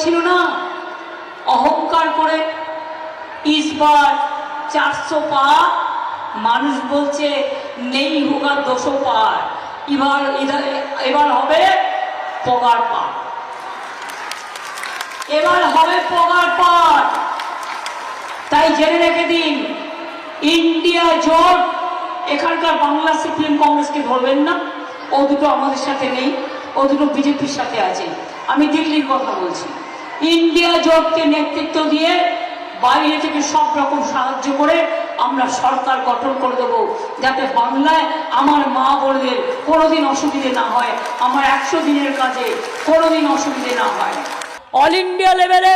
হয়েছিল না? অহংকার করে ইসবার চারশো পার মানুষ বলছে, নেই হোগা দুশো পার এবার এবার হবে পগার পার এবার হবে পগার পার তাই জেনে রেখে দিন, ইন্ডিয়া জোট, এখানকার বাংলা সিপিএম কংগ্রেসকে ধরবেন না। ও দুটো আমাদের সাথে নেই, ও দুটো বিজেপির সাথে আছে। আমি দিল্লির কথা বলছি। ইন্ডিয়া জোটকে নেতৃত্ব দিয়ে বাইরে থেকে সব রকম সাহায্য করে আমরা সরকার গঠন করে দেবো। যাতে বাংলায় আমার মা বোনদের কোনোদিন অসুবিধে না হয়, আমার একশো দিনের কাজে কোনোদিন অসুবিধে না হয়। অল ইন্ডিয়া লেভেলে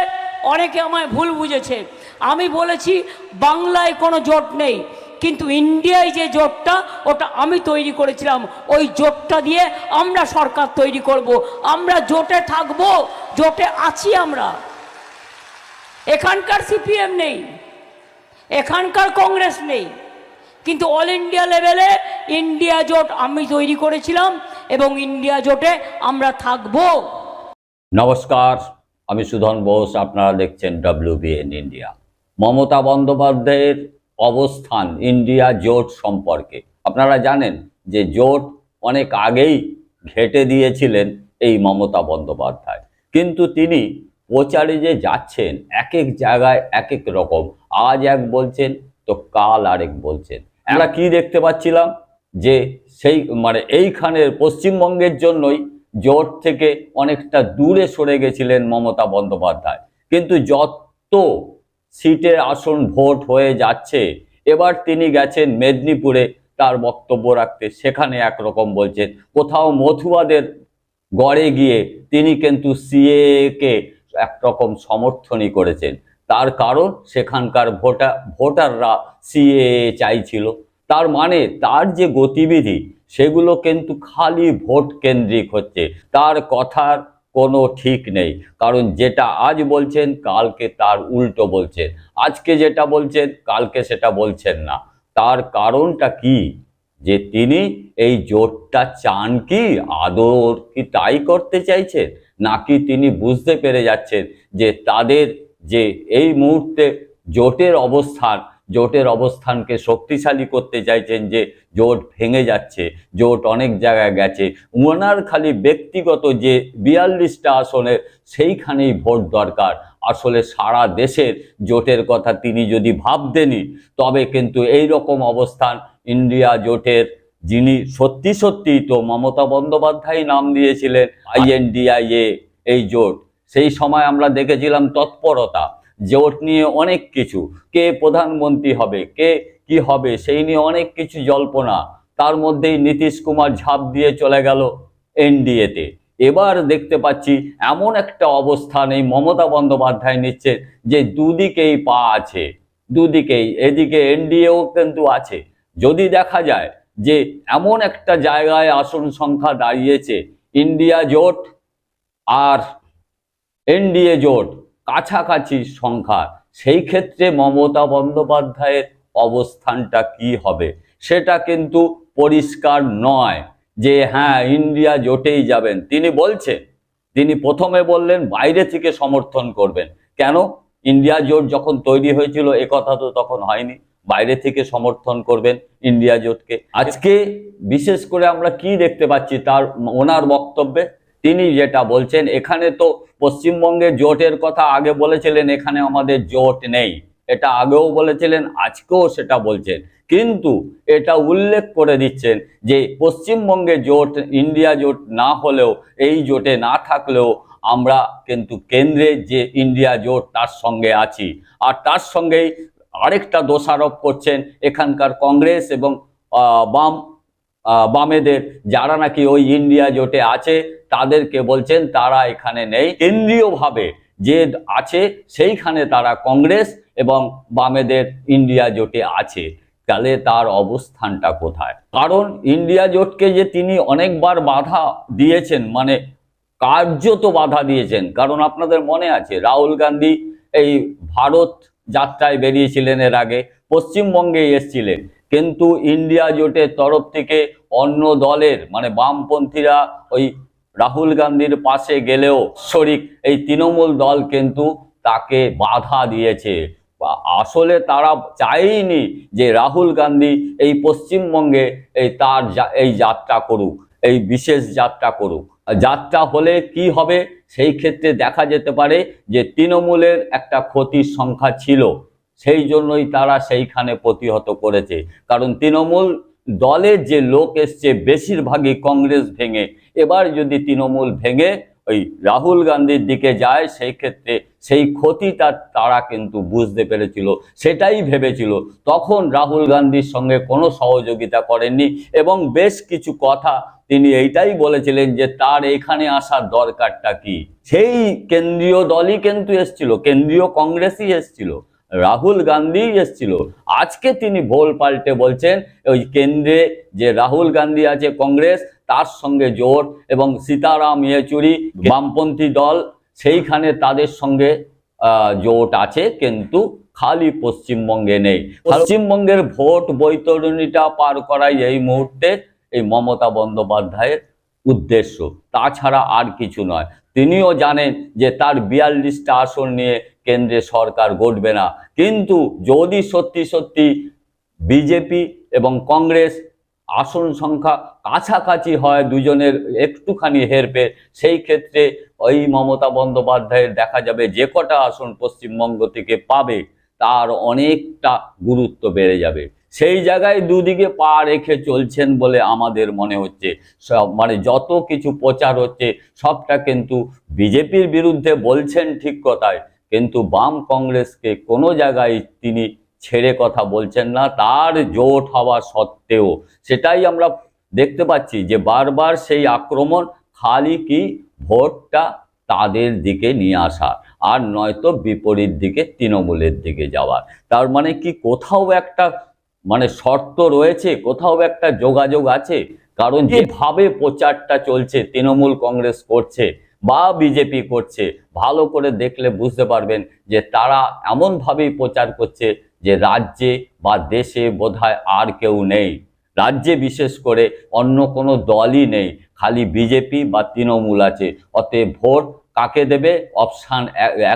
অনেকে আমায় ভুল বুঝেছে। আমি বলেছি, বাংলায় কোনো জোট নেই। কিন্তু ইন্ডিয়ায় যে জোটটা ওটা আমি তৈরি করেছিলাম। ওই জোটটা দিয়ে আমরা সরকার তৈরি করব। আমরা জোটে থাকব, জোটে আছি আমরা। এখানকার সিপিএম নেই, এখানকার কংগ্রেস নেই। কিন্তু অল ইন্ডিয়া লেভেলে ইন্ডিয়া জোট আমি তৈরি করেছিলাম এবং ইন্ডিয়া জোটে আমরা থাকব। নমস্কার, আমি সুধন বোস, আপনারা দেখছেন ডব্লিউবিএন ইন্ডিয়া মমতা বন্দ্যোপাধ্যায়ের অবস্থান, ইন্ডিয়া জোট সম্পর্কে। আপনারা জানেন যে জোট অনেক আগেই ঘেটে দিয়েছিলেন এই মমতা বন্দ্যোপাধ্যায়। কিন্তু তিনি প্রচারে যে যাচ্ছেন এক এক জায়গায় এক এক রকম। আজ এক বলছেন, তো কাল আরেক বলছেন। আমরা কি দেখতে পাচ্ছিলাম? যে সেই মানে এইখানের পশ্চিমবঙ্গের জন্যই জোট থেকে অনেকটা দূরে সরে গেছিলেন মমতা বন্দ্যোপাধ্যায়। কিন্তু যত সিটের আসন ভোট হয়ে যাচ্ছে। এবার তিনি গেছেন মেদিনীপুরে। তার বক্তব্য রাখতে সেখানে একরকম বলছেন, কোথাও মথুয়াদের গড়ে গিয়ে তিনি কিন্তু সিএকে একরকম সমর্থনই করেছেন। তার কারণ সেখানকার ভোটার ভোটাররা সিএ চাইছিল। তার মানে তার যে গতিবিধি, সেগুলো কিন্তু খালি ভোট কেন্দ্রিক হচ্ছে। তার কথার কোনো ঠিক নেই। কারণ যেটা আজ বলছেন, কালকে তার উল্টো বলছেন। আজকে যেটা বলছেন, কালকে সেটা বলছেন না। তার কারণটা কি? যে তিনি এই জোটটা চান কি আদর কি তাই করতে চাইছেন? নাকি তিনি বুঝতে পেরে যাচ্ছেন যে তাদের যে এই মুহূর্তে জোটের অবস্থান জোটের অবস্থানকে শক্তিশালী করতে চাইছেন যে জোট ভেঙে যাচ্ছে, জোট অনেক জায়গায় গেছে। ওনার খালি ব্যক্তিগত যে বিয়াল্লিশটা আসনের সেইখানেই ভোট দরকার। আসলে সারা দেশের জোটের কথা তিনি যদি ভাবতেনই তবে কিন্তু এই রকম অবস্থান ইন্ডিয়া জোটের, যিনি সত্যি সত্যি তো মমতা বন্দ্যোপাধ্যায় নাম দিয়েছিলেন, আইএনডিআইএ, এই জোট। সেই সময় আমরা দেখেছিলাম তৎপরতা। জোট নিয়ে অনেক কিছু। কে প্রধানমন্ত্রী হবে, কে কি হবে, সেই নিয়ে অনেক কিছু জল্পনা। তার মধ্যেই নীতিশ কুমার ঝাঁপ দিয়ে চলে গেল এনডিএতে। এবার দেখতে পাচ্ছি এমন একটা অবস্থান এই মমতা বন্দ্যোপাধ্যায় নিচ্ছে যে দুদিকেই পা আছে। দুদিকেই, এদিকে এনডিএও কিন্তু আছে। যদি দেখা যায় যে এমন একটা জায়গায় আসন সংখ্যা দাঁড়িয়েছে, ইন্ডিয়া জোট আর এনডিএ জোট কাছাকাছি সংখ্যা, সেই ক্ষেত্রে মমতা বন্দ্যোপাধ্যায়ের অবস্থানটা কি হবে? সেটা কিন্তু পরিষ্কার নয় যে হ্যাঁ ইন্ডিয়া জোটেই যাবেন। তিনি বলছেন, তিনি প্রথমে বললেন, বাইরে থেকে সমর্থন করবেন। কেন? ইন্ডিয়া জোট যখন তৈরি হয়েছিল কথা তো তখন হয়নি। বাইরে থেকে সমর্থন করবেন ইন্ডিয়া জোটকে। আজকে বিশেষ করে আমরা কি দেখতে পাচ্ছি তার, ওনার বক্তব্যে? তিনি যেটা বলছেন, এখানে তো পশ্চিমবঙ্গে জোটের কথা আগে বলেছিলেন, এখানে আমাদের জোট নেই। এটা আগেও বলেছিলেন, আজকেও সেটা বলছেন। কিন্তু এটা উল্লেখ করে দিচ্ছেন যে পশ্চিমবঙ্গে জোট, ইন্ডিয়া জোট না হলেও, এই জোটে না থাকলেও আমরা কিন্তু কেন্দ্রে যে ইন্ডিয়া জোট, তার সঙ্গে আছি। আর তার সঙ্গেই আরেকটা দোষারোপ করছেন এখানকার কংগ্রেস এবং বাম বামেদের যারা নাকি ওই ইন্ডিয়া জোটে আছে, তাদেরকে বলছেন তারা এখানে নেই। কেন্দ্রীয়ভাবে যে আছে, সেইখানে তারা কংগ্রেস এবং বামেদের ইন্ডিয়া জোটে আছে। তাহলে তার অবস্থানটা কোথায়? কারণ ইন্ডিয়া জোটকে যে তিনি অনেকবার বাধা দিয়েছেন মানে কার্যত বাধা দিয়েছেন, কারণ আপনাদের মনে আছে, রাহুল গান্ধী এই ভারত যাত্রায় বেরিয়েছিলেন এর আগে পশ্চিমবঙ্গে এসছিলেন। কিন্তু ইন্ডিয়া জোটের তরফ থেকে অন্য দলের মানে বামপন্থীরা ওই রাহুল গান্ধীর পাশে গেলেও শরিক, এই তৃণমূল দল কিন্তু তাকে বাধা দিয়েছে। আসলে তারা চায়নি যে রাহুল গান্ধী এই পশ্চিমবঙ্গে এই তার এই যাত্রা করুক, এই বিশেষ যাত্রা করুক। যাত্রা হলে কি হবে সেই ক্ষেত্রে দেখা যেতে পারে যে তৃণমূলের একটা ক্ষতির সংখ্যা ছিল। সেই জন্যই তারা সেইখানে প্রতিহত করেছে। কারণ তৃণমূল দলের যে লোক এসছে, বেশিরভাগই কংগ্রেস ভেঙে। এবার যদি তৃণমূল ভেঙে ওই রাহুল গান্ধীর দিকে যায়, সেই ক্ষেত্রে সেই ক্ষতিটা তারা কিন্তু বুঝতে পেরেছিল, সেটাই ভেবেছিল। তখন রাহুল গান্ধীর সঙ্গে কোনো সহযোগিতা করেননি এবং বেশ কিছু কথা তিনি এইটাই বলেছিলেন যে, তার এখানে আসার দরকারটা কি? সেই কেন্দ্রীয় দলই কিন্তু এসছিল, কেন্দ্রীয় কংগ্রেসই এসছিল। রাহুল গান্ধী এসছিল। আজকে তিনি ভোল পাল্টে বলছেন, ওই কেন্দ্রে যে রাহুল গান্ধী আছে কংগ্রেস, তার সঙ্গে জোট এবং সীতারাম ইয়েচুরি, বামপন্থী দল, সেইখানে তাদের সঙ্গে জোট আছে, কিন্তু খালি পশ্চিমবঙ্গে নেই। পশ্চিমবঙ্গের ভোট বৈতরণীটা পার করাই এই মুহূর্তে এই মমতা বন্দ্যোপাধ্যায়ের উদ্দেশ্য। তাছাড়া আর কিছু নয়। তিনিও জানেন যে তার বিয়াল্লিশটা আসন নিয়ে কেন্দ্রে সরকার গড়বে না। কিন্তু যদি সত্যি সত্যি বিজেপি এবং কংগ্রেস আসন সংখ্যা কাছাকাছি হয় দুজনের একটুখানি হেরফের সেই ক্ষেত্রে ওই মমতা বন্দ্যোপাধ্যায়ের দেখা যাবে যে কটা আসন পশ্চিমবঙ্গ থেকে পাবে, তার অনেকটা গুরুত্ব বেড়ে যাবে। সেই জায়গায় দুদিকে পা রেখে চলছেন বলে আমাদের মনে হচ্ছে। সব মানে যত কিছু প্রচার হচ্ছে, সবটা কিন্তু বিজেপির বিরুদ্ধে বলছেন ঠিক কথায়। কিন্তু বাম কংগ্রেসকে কোনো জায়গায় তিনি ছেড়ে কথা বলছেন না তার জোট হওয়া সত্ত্বেও। সেটাই আমরা দেখতে পাচ্ছি যে বারবার সেই আক্রমণ খালি কি ভোটটা তাদের দিকে নিয়ে আসা আর নয়তো বিপরীত দিকে তৃণমূলের দিকে যাওয়ার তার মানে কি কোথাও একটা মানে শর্ত রয়েছে কোথাও একটা যোগাযোগ আছে? কারণ যেভাবে প্রচারটা চলছে তৃণমূল কংগ্রেস করছে বা বিজেপি করছে, ভালো করে দেখলে বুঝতে পারবেন যে তারা এমনভাবেই প্রচার করছে যে রাজ্যে বা দেশে বোধহয় আর কেউ নেই। রাজ্যে বিশেষ করে অন্য কোনো দলই নেই, খালি বিজেপি বা তৃণমূল আছে। অতএব ভোট কাকে দেবে? অপশান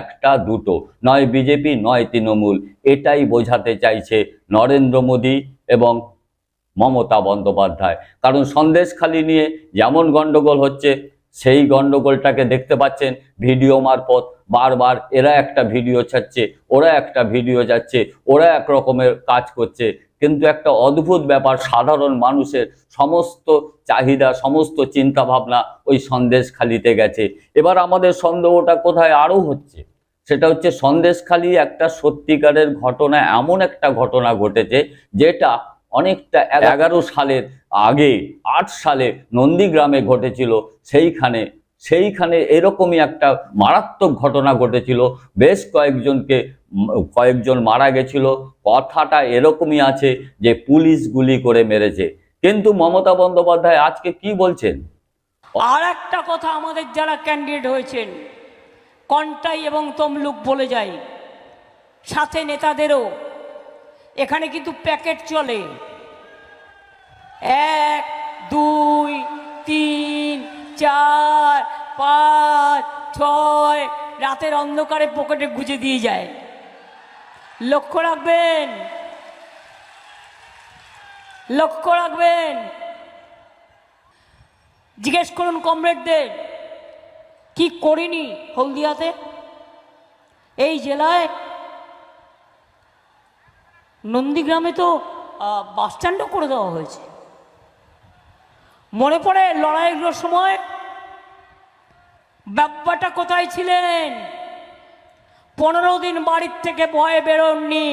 একটা, দুটো। নয় বিজেপি নয় তৃণমূল। এটাই বোঝাতে চাইছে নরেন্দ্র মোদী এবং মমতা বন্দ্যোপাধ্যায়। কারণ সন্দেশখালি নিয়ে যেমন গন্ডগোল হচ্ছে সেই গন্ডগোলটাকে দেখতে পাচ্ছেন ভিডিও মারফত। বারবার এরা একটা ভিডিও ছাড়ছে, ওরা একটা ভিডিও যাচ্ছে, ওরা এক রকমের কাজ করছে। কিন্তু একটা অদ্ভুত ব্যাপার, সাধারণ মানুষের সমস্ত চাহিদা, সমস্ত চিন্তা ভাবনা ওই সন্দেশখালিতে গেছে। এবার আমাদের সন্দেহটা কোথায় আরও হচ্ছে? সেটা হচ্ছে সন্দেশখালি একটা সত্যিকারের ঘটনা, এমন একটা ঘটনা ঘটেছে, যেটা অনেকটা এগারো সালের আগে আট সালে নন্দীগ্রামে ঘটেছিল সেইখানে সেইখানে এরকমই একটা মারাত্মক ঘটনা ঘটেছিল। বেশ কয়েকজনকে কয়েকজন মারা গেছিল। কথাটা এরকমই আছে যে পুলিশ গুলি করে মেরেছে। কিন্তু মমতা বন্দ্যোপাধ্যায় আজকে কি বলছেন? আর একটা কথা আমাদের যারা ক্যান্ডিডেট হয়েছেন কন্টাই এবং তমলুক বলে যাই সাথে নেতাদেরও এখানে কিন্তু প্যাকেট চলে। এক, দুই, তিন, চার, পাঁচ, ছয়, রাতের অন্ধকারে পকেটে গুজে দিয়ে যায়। লক্ষ্য রাখবেন। লক্ষ্য রাখবেন। জিজ্ঞেস করুন কমরেডদের, কি করিনি হলদিয়াতে? এই জেলায় নন্দীগ্রামে তো বাসস্ট্যান্ডও বাস স্ট্যান্ডও করে দেওয়া হয়েছে। মনে পড়ে লড়াইগুলোর সময়, ব্যাপারটা কোথায় ছিলেন? পনেরো দিন বাড়ির থেকে ভয়ে বেরোননি।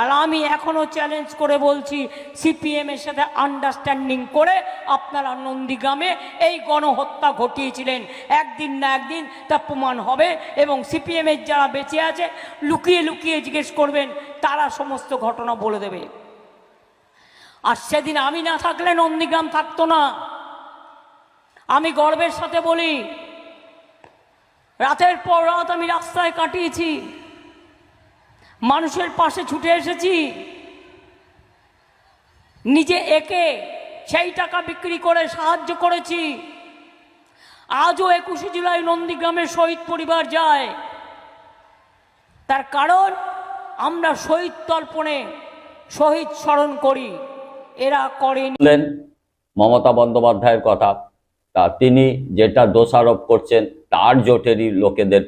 আর আমি এখনও চ্যালেঞ্জ করে বলছি সিপিএম এর সাথে আন্ডারস্ট্যান্ডিং করে আপনারা নন্দীগ্রামে এই গণহত্যা ঘটিয়েছিলেন। একদিন না একদিন তা প্রমাণ হবে এবং সিপিএম এর যারা বেঁচে আছে, লুকিয়ে লুকিয়ে জিজ্ঞেস করবেন, তারা সমস্ত ঘটনা বলে দেবে। আর সেদিন আমি না থাকলে নন্দীগ্রাম থাকতো না। আমি গর্বের সাথে বলি রাতের পর রাত আমি রাস্তায় কাটিয়েছি। মানুষের পাশে ছুটে এসেছি। নিজে একে সেই টাকা বিক্রি করে সাহায্য করেছি। আজও একুশে জুলাই নন্দীগ্রামে শহীদ পরিবার যায়। তার কারণ, আমরা শহীদ তর্পণে শহীদ স্মরণ করি। এরা করেনি। মমতা বন্দ্যোপাধ্যায়ের কথা। তা তিনি যেটা দোষারোপ করছেন তার জোটেরই লোকেদের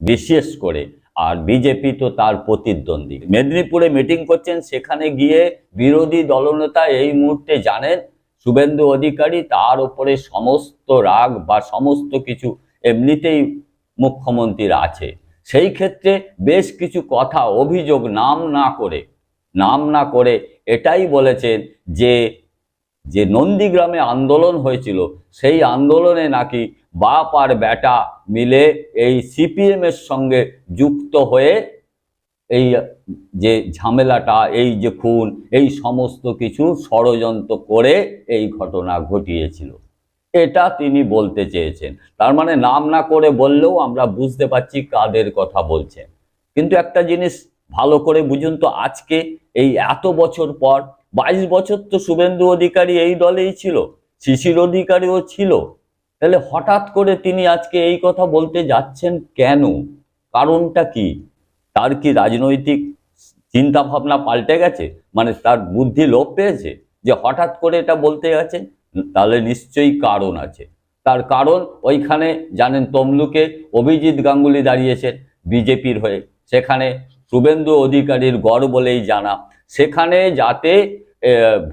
বিশেষ করে, আর বিজেপি তো তার প্রতিদ্বন্দ্বী। মেদিনীপুরে মিটিং করছেন, সেখানে গিয়ে বিরোধী দলনেতা এই মুহূর্তে জানেন, শুভেন্দু অধিকারী তার উপরে সমস্ত রাগ বা সমস্ত কিছু এমনিতেই মুখ্যমন্ত্রীর আছে। সেই ক্ষেত্রে বেশ কিছু কথা, অভিযোগ নাম না করে, নাম না করে এটাই বলেছেন যে যে নন্দীগ্রামে আন্দোলন হয়েছিল, সেই আন্দোলনে নাকি বাপ আর বেটা মিলে এই সিপিএম এর সঙ্গে যুক্ত হয়ে এই যে ঝামেলাটা, এই যে খুন, এই সমস্ত কিছু ষড়যন্ত্র করে এই ঘটনা ঘটিয়েছিল। এটা তিনি বলতে চেয়েছেন। তার মানে নাম না করে বললেও আমরা বুঝতে পারছি কাদের কথা বলছেন। কিন্তু একটা জিনিস ভালো করে বুঝুন তো, আজকে এই এত বছর পর, বাইশ বছর তো শুভেন্দু অধিকারী এই দলেই ছিল, শিশির অধিকারীও ছিল তাহলে হঠাৎ করে তিনি আজকে এই কথা বলতে যাচ্ছেন কেন? কারণটা কি? তার কি রাজনৈতিক চিন্তা ভাবনা পাল্টে গেছে? মানে তার বুদ্ধি লোপ পেয়েছে? যে হঠাৎ করে এটা বলতে গেছে, তাহলে নিশ্চয়ই কারণ আছে। তার কারণ ওইখানে জানেন তমলুকে অভিজিৎ গাঙ্গুলি দাঁড়িয়েছেন বিজেপির হয়ে। সেখানে শুভেন্দু অধিকারীর গড় বলেই জানা। সেখানে যাতে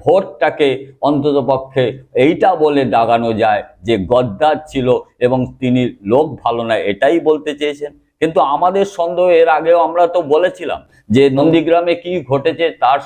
ভোটটাকে অন্ততপক্ষে এইটা বলে দাগানো যায় যে গদ্দার ছিল এবং তিনি লোক ভালো না এটাই বলতে চেয়েছেন। কিন্তু আমাদের সন্দেহ, এর আগেও আমরা তো বলেছিলাম যে নন্দীগ্রামে কি ঘটেছে, তার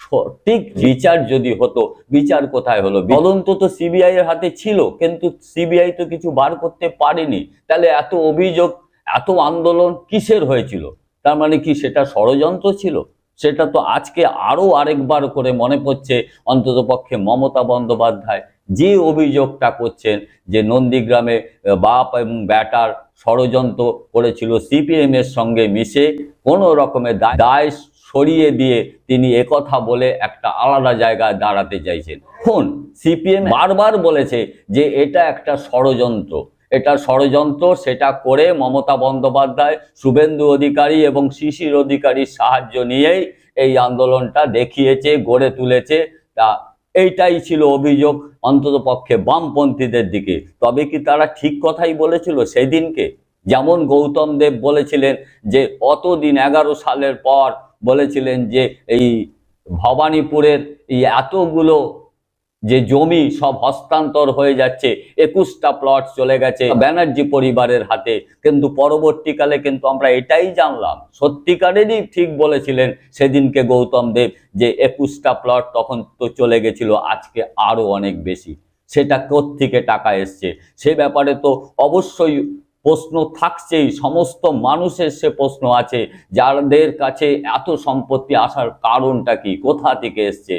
সঠিক বিচার যদি হতো, বিচার কোথায় হলো? তদন্ত তো সিবিআই এর হাতে ছিল, কিন্তু সিবিআই তো কিছু বার করতে পারেনি। তাহলে এত অভিযোগ, এত আন্দোলন কিসের হয়েছিল? তার মানে কি সেটা ষড়যন্ত্র ছিল? সেটা তো আজকে আরও আরেকবার করে মনে পড়ছে অন্তত পক্ষে মমতা বন্দ্যোপাধ্যায়। যে অভিযোগটা করছেন যে নন্দীগ্রামে বাপ এবং ব্যাটার ষড়যন্ত্র করেছিল, সিপিএম এর সঙ্গে মিশে কোনো রকমের দায়- দায় সরিয়ে দিয়ে তিনি একথা বলে একটা আলাদা জায়গায় দাঁড়াতে চাইছেন। খুন সিপিএম বারবার বলেছে যে এটা একটা ষড়যন্ত্র। এটা ষড়যন্ত্র, সেটা করে মমতা বন্দ্যোপাধ্যায় শুভেন্দু অধিকারী এবং শিশির অধিকারীর সাহায্য নিয়েই এই আন্দোলনটা দেখিয়েছে, গড়ে তুলেছে। তা এইটাই ছিল অভিযোগ অন্তত পক্ষে বামপন্থীদের দিকে। তবে কি তারা ঠিক কথাই বলেছিল সেই দিনকে যেমন গৌতম দেব বলেছিলেন যে, অতদিন এগারো সালের পর বলেছিলেন যে, এই ভবানীপুরের এই এতগুলো যে জমি সব হস্তান্তর হয়ে যাচ্ছে, একুশটা প্লট চলে গেছে ব্যানার্জি পরিবারের হাতে। কিন্তু পরবর্তীকালে কিন্তু আমরা এটাই জানলাম, সত্যিকারেরই ঠিক বলেছিলেন সেদিনকে গৌতম দেব যে একুশটা প্লট তখন তো চলে গেছিল, আজকে আরও অনেক বেশি। সেটা থেকে টাকা এসছে? সে ব্যাপারে তো অবশ্যই প্রশ্ন থাকছেই, সমস্ত মানুষের সে প্রশ্ন আছে। যাদের কাছে এত সম্পত্তি আসার কারণটা কি? কোথা থেকে এসছে?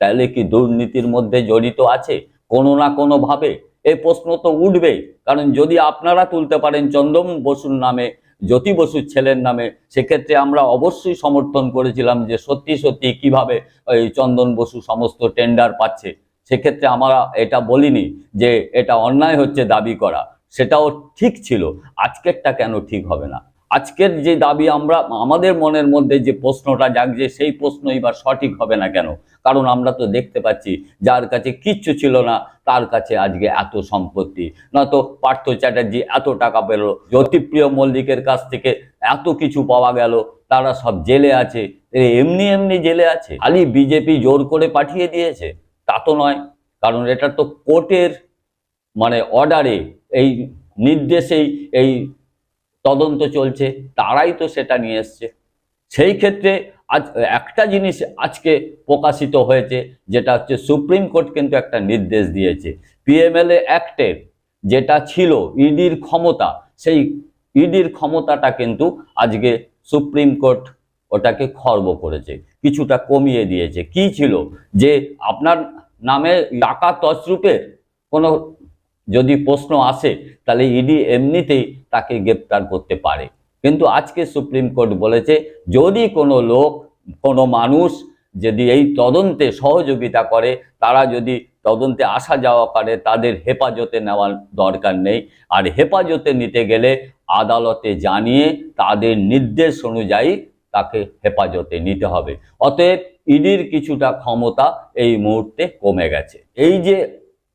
তাহলে কি দুর্নীতির মধ্যে জড়িত আছে? কোনো না কোনো ভাবে? এই প্রশ্ন তো উঠবেই। কারণ যদি আপনারা তুলতে পারেন চন্দন বসুর নামে, জ্যোতি বসুর ছেলের নামে, সেক্ষেত্রে আমরা অবশ্যই সমর্থন করেছিলাম যে সত্যি সত্যি কীভাবে ওই চন্দন বসু সমস্ত টেন্ডার পাচ্ছে। সেক্ষেত্রে আমরা এটা বলিনি যে এটা অন্যায় হচ্ছে দাবি করা। সেটাও ঠিক ছিল। আজকেরটা কেন ঠিক হবে না? আজকের যে দাবি আমরা, আমাদের মনের মধ্যে যে প্রশ্নটা জাগছে, সেই প্রশ্ন এবার সঠিক হবে না কেন? কারণ আমরা তো দেখতে পাচ্ছি, যার কাছে কিচ্ছু ছিল না, তার কাছে আজকে এত সম্পত্তি। নয়তো পার্থ চ্যাটার্জি এত টাকা পেল, জ্যোতিপ্রিয় মল্লিকের কাছ থেকে এত কিছু পাওয়া গেল, তারা সব জেলে আছে। এমনি এমনি জেলে আছে। খালি বিজেপি জোর করে পাঠিয়ে দিয়েছে। তা তো নয়। কারণ এটা তো কোর্টের মানে অর্ডারে, এই নির্দেশেই এই তদন্ত চলছে, তারাই তো সেটা নিয়ে এসছে। সেই ক্ষেত্রে আজ একটা জিনিস আজকে প্রকাশিত হয়েছে, যেটা হচ্ছে সুপ্রিম কোর্ট কিন্তু একটা নির্দেশ দিয়েছে। পিএমএলএ অ্যাক্টের যেটা ছিল ইডির ক্ষমতা, সেই ইডির ক্ষমতাটা কিন্তু আজকে সুপ্রিম কোর্ট ওটাকে খর্ব করেছে, কিছুটা কমিয়ে দিয়েছে। কি ছিল? যে আপনার নামে টাকা তছরূপের কোনো যদি প্রশ্ন আসে, তাহলে ইডি এমনিতেই তাকে গ্রেপ্তার করতে পারে। কিন্তু আজকে সুপ্রিম কোর্ট বলেছে, যদি কোনো লোক, কোনো মানুষ যদি এই তদন্তে সহযোগিতা করে, তারা যদি তদন্তে আসা যাওয়া করে, তাদের হেফাজতে নেওয়ার দরকার নেই। আর হেফাজতে নিতে গেলে আদালতে জানিয়ে তাদের নির্দেশ অনুযায়ী তাকে হেফাজতে নিতে হবে। অতএব ইডির কিছুটা ক্ষমতা এই মুহূর্তে কমে গেছে। এই যে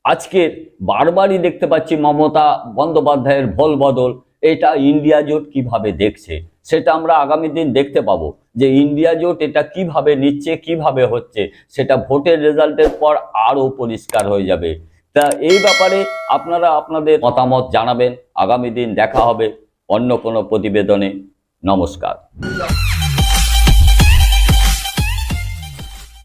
আজকের বারবারই দেখতে পাচ্ছি মমতা বন্দ্যোপাধ্যায়ের ভোল বদল। এটা ইন্ডিয়া জোট কীভাবে দেখছে? সেটা আমরা আগামী দিন দেখতে পাবো যে ইন্ডিয়া জোট এটা কীভাবে নিচ্ছে, কীভাবে হচ্ছে, সেটা ভোটের রেজাল্টের পর আরও পরিষ্কার হয়ে যাবে। তা এই ব্যাপারে আপনারা আপনাদের মতামত জানাবেন। আগামী দিন দেখা হবে অন্য কোনো প্রতিবেদনে। নমস্কার।